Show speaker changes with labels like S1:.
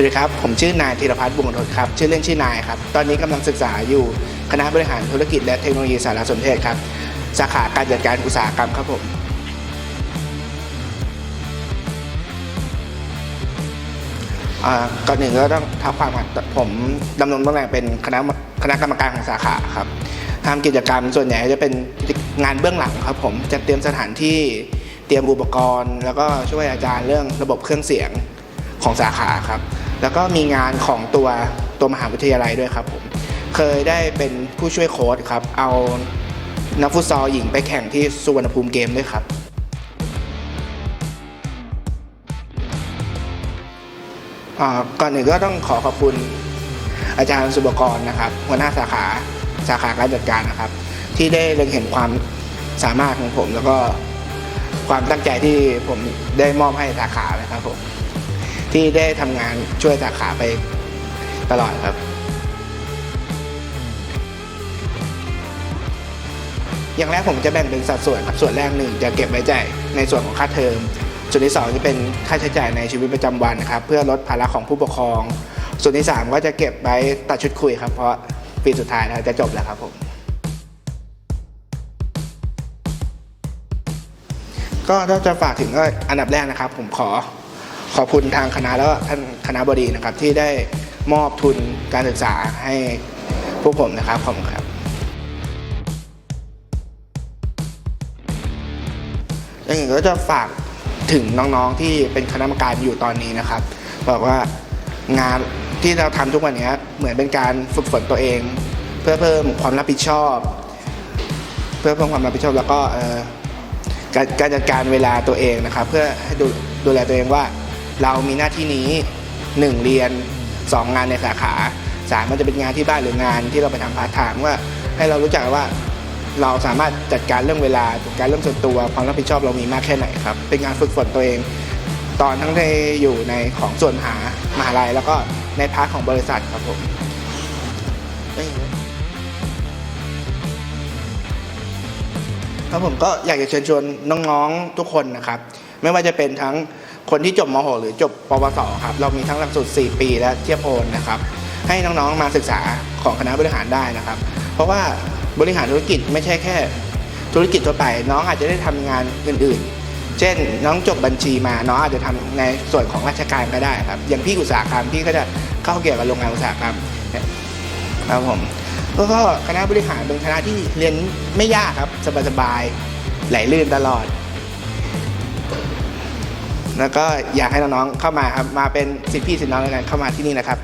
S1: วัสดีครับ ผมชื่อนายธีรพัฒน์บุญทศครับ ชื่อเล่นชื่อนายครับ ตอนนี้กำลังศึกษาอยู่คณะบริหารธุรกิจและเทคโนโลยีสารสนเทศครับ สาขาการจัดการอุตสาหกรรมครับผมอ่าก่อนหนึ่งก็ต้องท้าความก่อนผมดำรงตำแหน่งเป็นคณะคณะกรรมการของสาขาครับทำกิจกรรมส่วนใหญ่จะเป็นงานเบื้องหลังครับผมจะเตรียมสถานที่เตรียมอุปกรณ์ แล้วก็ช่วยอาจารย์เรื่องระบบเครื่องเสียงของสาขาครับ แล้วก็มีงานของตัวตัวมหาวิทยาลัยด้วยครับผมเคยได้เป็นผู้ช่วยโค้ชครับ เอานักฟุตซอลหญิงไปแข่งที่สุวรรณภูมิเกมด้วยครับ ก่อนอื่นก็ต้องขอขอบคุณอาจารย์สุบกรนะครับหัวหน้าสาขาสาขาการจัดการนะครับ ที่ได้เล็งเห็นความสามารถของผม แล้วก็ความตั้งใจที่ผมได้มอบให้สาขานะครับผม ที่ได้ทำงานช่วยสาขาไปตลอดครับ อย่างแรกผมจะแบ่งเป็นสัดส่วนครับส่วนแรกหนึ่งจะเก็บไว้จ่ายในส่วนของค่าเทอมส่วนที่สองจะเป็นค่าใช้จ่ายในชีวิตประจำวันนะครับเพื่อลดภาระของผู้ปกครอง ส่วนที่สามก็จะเก็บไว้ตัดชุดคุยครับ เพราะปีสุดท้ายแล้วจะจบแล้วครับผม ก็ถ้าจะฝากถึงก็อันดับแรกนะครับ ผมขอ อบคุณทางคณะแล้วท่านคณะบดีนะครับ ที่ได้มอบทุนการศึกษาให้พวกผมนะครับขอบคุณครับ อย่างอื่นก็จะฝากถึงน้องๆที่เป็นคณะกรรมการอยู่ตอนนี้นะครับ บอกว่างานที่เราทำทุกวันนี้เหมือนเป็นการฝึกฝนตัวเอง เพื่อเพิ่มความรับผิดชอบ เพื่อเพิ่มความรับผิดชอบแล้วก็การจัดการเวลาตัวเองนะครับ เพื่อให้ดูดูแลตัวเองว่า เรามีหน้าที่นี้หนึ่งเรียนสองงานในสาขาสามมันจะเป็นงานที่บ้านหรืองานที่เราไปทำพาร์ทไทม์ว่า ให้เรารู้จักว่าเราสามารถจัดการเรื่องเวลาจัดการเรื่องส่วนตัวความรับผิดชอบเรามีมากแค่ไหนครับ เป็นงานฝึกฝนตัวเอง ตอนทั้งที่อยู่ในของส่วนหามหาลัยแล้วก็ในพาร์ทของบริษัทครับผมครับผมก็อยากจะเชิญชวนน้องๆทุกคนนะครับ ไม่ว่าจะเป็นทั้ง คนที่จบม .6 หรือจบปวสครับเรามีทั้งหลักสูตร 4 ปีและเทียบโอนนะครับให้น้องๆมาศึกษาของคณะบริหารได้นะครับ เพราะว่าบริหารธุรกิจไม่ใช่แค่ธุรกิจทั่วไป น้องอาจจะได้ทำงานอื่นๆ เช่น น้องจบบัญชีมาน้องอาจจะทำในส่วนของราชการก็ได้ครับอย่างพี่อุตสาหกรรมพี่ก็จะเข้าเกี่ยวกับโรงงานอุตสาหกรรมครับผมแล้วก็คณะบริหารเป็นคณะที่เรียนไม่ยากครับสบายๆไหลลื่นตลอด แล้วก็อยากให้น้องๆเข้ามาครับมาเป็นสิทธิพี่สิทธิน้องในการเข้ามาที่นี่นะครับ